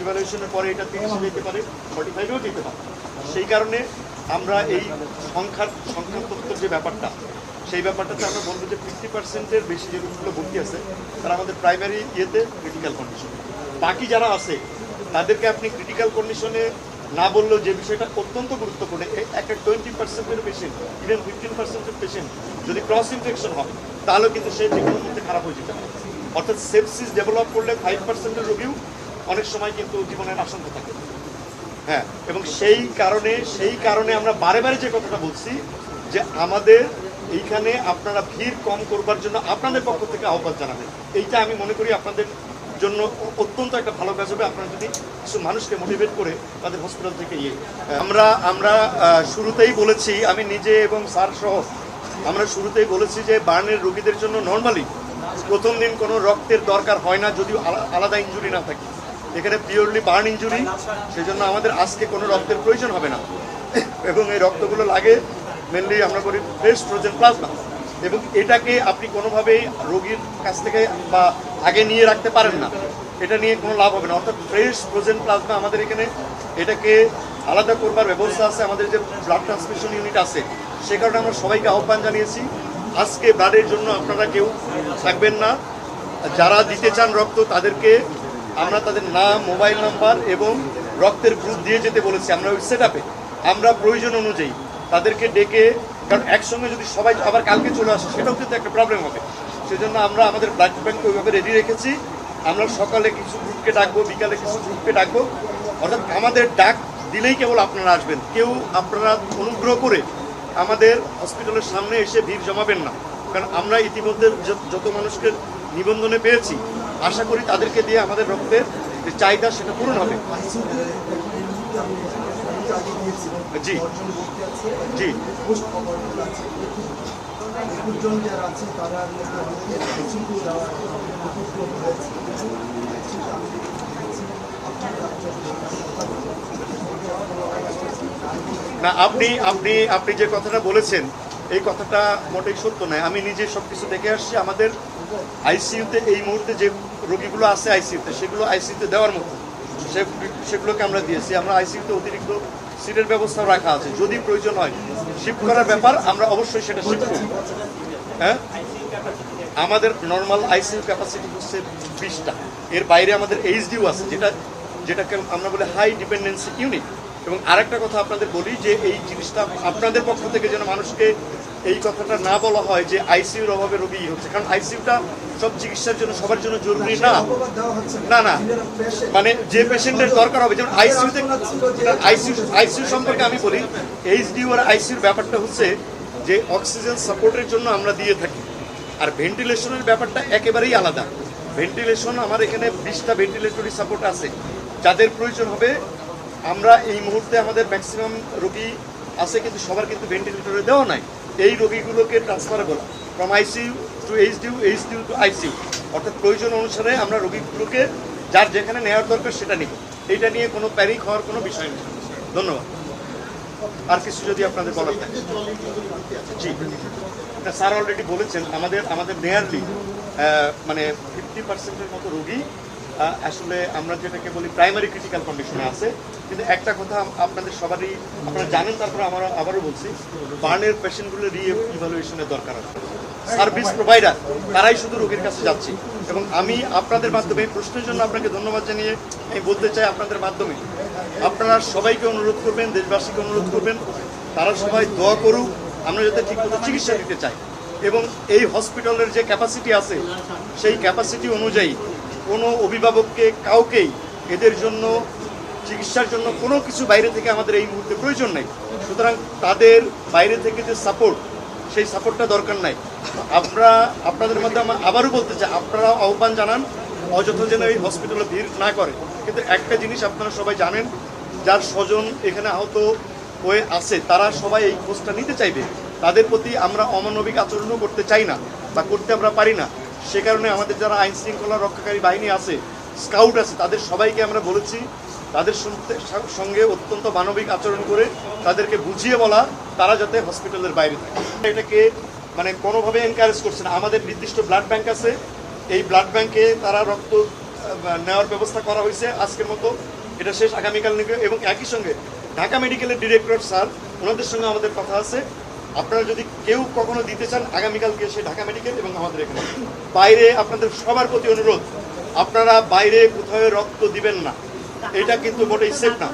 ইভ্যালুয়েশনের পরে এটা তিরিশে যেতে পারে ফর্টি ফাইভেও যেতে পারে। সেই কারণে আমরা এই সংখ্যার তথ্যের যে ব্যাপারটা, সেই ব্যাপারটাতে আমরা বলব যে ফিফটি পার্সেন্টের বেশি যে রোগীগুলো ভর্তি আছে, তারা আমাদের প্রাইমারি ইয়েতে ক্রিটিক্যাল কন্ডিশন বাকি যারা আছে, তাদেরকে আপনি ক্রিটিক্যাল কন্ডিশনে না বললেও যে বিষয়টা অত্যন্ত গুরুত্বপূর্ণ একটা টোয়েন্টি পার্সেন্টের পেশেন্ট ইভেন ফিফটিন পার্সেন্টের পেশেন্ট যদি ক্রস ইনফেকশন হয় তাহলে কিন্তু সে যে কোনো মুহূর্তে খারাপ হয়ে যেতে পারে। অর্থাৎ সেপসিস ডেভেলপ করলে ফাইভ পার্সেন্টের রোগীও অনেক সময় কিন্তু জীবনের আশঙ্কা থাকে। হ্যাঁ এবং সেই কারণে সেই কারণে আমরা বারে বারে যে কথাটা বলছি যে আমাদের এইখানে আপনারা ভিড় কম করবার জন্য আপনাদের পক্ষ থেকে আহ্বান জানাবেন। এইটা আমি মনে করি আপনাদের জন্য অত্যন্ত একটা ভালো কাজ হবে। আপনারা যদি কিছু মানুষকে মোটিভেট করে তাদের হসপিটাল থেকে ইয়ে। আমরা আমরা শুরুতেই বলেছি আমি নিজে এবং স্যার সহ আমরা শুরুতেই বলেছি যে বার্নের রোগীদের জন্য নর্মালি প্রথম দিন কোনো রক্তের দরকার হয় না যদিও আলা- আলাদা ইঞ্জুরি না থাকে। এখানে পিওরলি বার্ন ইঞ্জুরি সেই জন্য আমাদের আজকে কোনো রক্তের প্রয়োজন হবে না। এবং এই রক্তগুলো লাগে মেনলি আমরা করি ফ্রেশ ফ্রোজেন প্লাজমা এবং এটাকে আপনি কোনোভাবেই রোগীর কাছ থেকে বা আগে নিয়ে রাখতে পারেন না। এটা নিয়ে কোনো লাভ হবে না। অর্থাৎ ফ্রেশ ফ্রোজেন প্লাজমা আমাদের এখানে এটাকে আলাদা করবার ব্যবস্থা আছে। আমাদের যে ব্লাড ট্রান্সমিশন ইউনিট আছে, সে কারণে আমরা সবাইকে আহ্বান জানিয়েছি। আজকে ব্লাডের জন্য আপনারা কেউ থাকবেন না। যারা দিতে চান রক্ত, তাদেরকে আমরা তাদের নাম, মোবাইল নাম্বার এবং রক্তের গ্রুপ দিয়ে যেতে বলেছি, আমরা ওই সেট আমরা প্রয়োজন অনুযায়ী তাদেরকে ডেকে, কারণ একসঙ্গে যদি সবাই আবার কালকে চলে আসে, সেটাও কিন্তু একটা প্রবলেম হবে। সেজন্য আমরা আমাদের ব্লাড ব্যাংক ওইভাবে রেডি রেখেছি। আমরা সকালে কিছু গ্রুপকে ডাকবো, বিকালে কিছু গ্রুপকে ডাকবো। অর্থাৎ আমাদের ডাক দিলেই কেবল আপনারা আসবেন। কেউ আপনারা অনুগ্রহ করে আমাদের হসপিটালের সামনে এসে ভিড় জমাবেন না। কারণ আমরা ইতিমধ্যে যত মানুষকে নিবন্ধনে পেয়েছি আশা করি তাদেরকে দিয়ে আমাদের রক্তের যে চাহিদা সেটা পূরণ হবে। জি। জি। না, আপনি আপনি আপনি যে কথাটা বলেছেন, এই কথাটা মোটেই সত্য নয়। আমি নিজে সব কিছু দেখে আসছি। আমাদের আইসিইউতে এই মুহূর্তে যে রোগীগুলো আছে আইসিইউতে, সেগুলো আইসিইউতে দেওয়ার মতো। সেগুলোকে আমরা দিয়েছি। আমরা আইসিইউতে অতিরিক্ত সিটের ব্যবস্থাও রাখা আছে। যদি প্রয়োজন হয় শিফট করার ব্যাপার, আমরা অবশ্যই সেটা শিফট করব। হ্যাঁ? আমাদের নর্মাল আইসিইউ ক্যাপাসিটি হচ্ছে বিশটা। এর বাইরে আমাদের এইচডিও আছে, যেটা যেটাকে আমরা বলি হাই ডিপেন্ডেন্সি ইউনিট এবং আরেকটা কথা আপনাদের বলি যে, এই জিনিসটা আপনাদের পক্ষ থেকে যেন মানুষকে এই কথাটা না বলা হয় যে আইসিইউর অভাবে রোগী হচ্ছে। কারণ আইসিইউটা সব চিকিৎসার জন্য, সবার জন্য জরুরি না। না না। মানে যে পেশেন্টের দরকার হবে, যেমন আইসিইউতে আইসিইউ আইসিইউ সম্পর্কে আমি বলি এইচডিউ আর আইসিইউর ব্যাপারটা হচ্ছে যে অক্সিজেন সাপোর্টের জন্য আমরা দিয়ে থাকি। আর ভেন্টিলেশনের ব্যাপারটা একেবারেই আলাদা। ভেন্টিলেশন, আমার এখানে বিশটা ভেন্টিলেটরি সাপোর্ট আছে। যাদের প্রয়োজন হবে, আমরা এই মুহূর্তে আমাদের ম্যাক্সিমাম রোগী আছে, কিন্তু সবার কিন্তু ভেন্টিলেটরে দেওয়া নাই। এই রোগীগুলোকে ট্রান্সফার করা from ICU to HDU HDU to ICU অর্থাৎ প্রয়োজন অনুসারে আমরা রোগীগুলোকে যার যেখানে নেওয়ার দরকার সেটা নিব। এইটা নিয়ে কোনো প্যারিক হওয়ার কোনো বিষয় নেই। ধন্যবাদ। আর কিছু যদি আপনাদের বলার থাকে? জি। স্যার অলরেডি বলেছেন, আমাদের আমাদের নেয়ারলি মানে ফিফটি পার্সেন্টের মতো রোগী আসলে আমরা যেটাকে বলি প্রাইমারি ক্রিটিক্যাল কন্ডিশনে আছে। কিন্তু একটা কথা আপনাদের সবারই, আপনারা জানেন, তারপরে আমরা, আবারও বলছি, বার্নের পেশেন্টগুলো রি ইভালুয়েশনের দরকার আছে। সার্ভিস প্রোভাইডার, তারাই শুধু রোগীর কাছে যাচ্ছে। এবং আমি আপনাদের মাধ্যমে, এই প্রশ্নের জন্য আপনাকে ধন্যবাদ জানিয়ে আমি বলতে চাই আপনাদের মাধ্যমে। আপনারা সবাইকে অনুরোধ করবেন, দেশবাসীকে অনুরোধ করবেন, তারা সবাই দোয়া করুক, আমরা যাতে ঠিকমতো চিকিৎসা দিতে চাই। এবং এই হসপিটালের যে ক্যাপাসিটি আছে, সেই ক্যাপাসিটি অনুযায়ী কোনো অভিভাবককে কাউকেই এদের জন্য, চিকিৎসার জন্য কোনো কিছু বাইরে থেকে আমাদের এই মুহূর্তে প্রয়োজন নেই। সুতরাং তাদের বাইরে থেকে যে সাপোর্ট সেই সাপোর্টটা দরকার নাই। আমরা, আপনাদের মধ্যে আমার আবারও বলতে চাই আপনারা আহ্বান জানান, অযথা যেন এই হসপিটালে ভিড় না করে। কিন্তু একটা জিনিস আপনারা সবাই জানেন, যার স্বজন এখানে আহত হয়ে আছে, তারা সবাই এই খোঁজটা নিতে চাইবে। তাদের প্রতি আমরা অমানবিক আচরণও করতে চাই না বা করতে আমরা পারি না। সে কারণে আমাদের যারা আইন শৃঙ্খলা রক্ষাকারী বাহিনী আছে, স্কাউট আছে, তাদের সবাইকে আমরা বলেছি, তাদের সঙ্গে- অত্যন্ত মানবিক আচরণ করে তাদেরকে বুঝিয়ে বলা, তারা যাতে হসপিটালের বাইরে থাকে। এটাকে মানে কোনোভাবে এনকারেজ করছে না। আমাদের নির্দিষ্ট ব্লাড ব্যাংক আছে, এই ব্লাড ব্যাংকে তারা রক্ত নেওয়ার ব্যবস্থা করা হয়েছে আজকের মতো। এটা শেষ আগামীকাল নিবে এবং একই সঙ্গে ঢাকা মেডিকেলের ডিরেক্টর স্যার ওনাদের সঙ্গে আমাদের কথা আছে। আপনারা যদি কেউ কখনো দিতে চান, আগামীকালকে এসে ঢাকা মেডিকেল এবং আমাদের এখানে। বাইরে আপনাদের সবার প্রতি অনুরোধ, আপনারা বাইরে কোথাও রক্ত দিবেন না। এটা কিন্তু মোটেই সেফ না।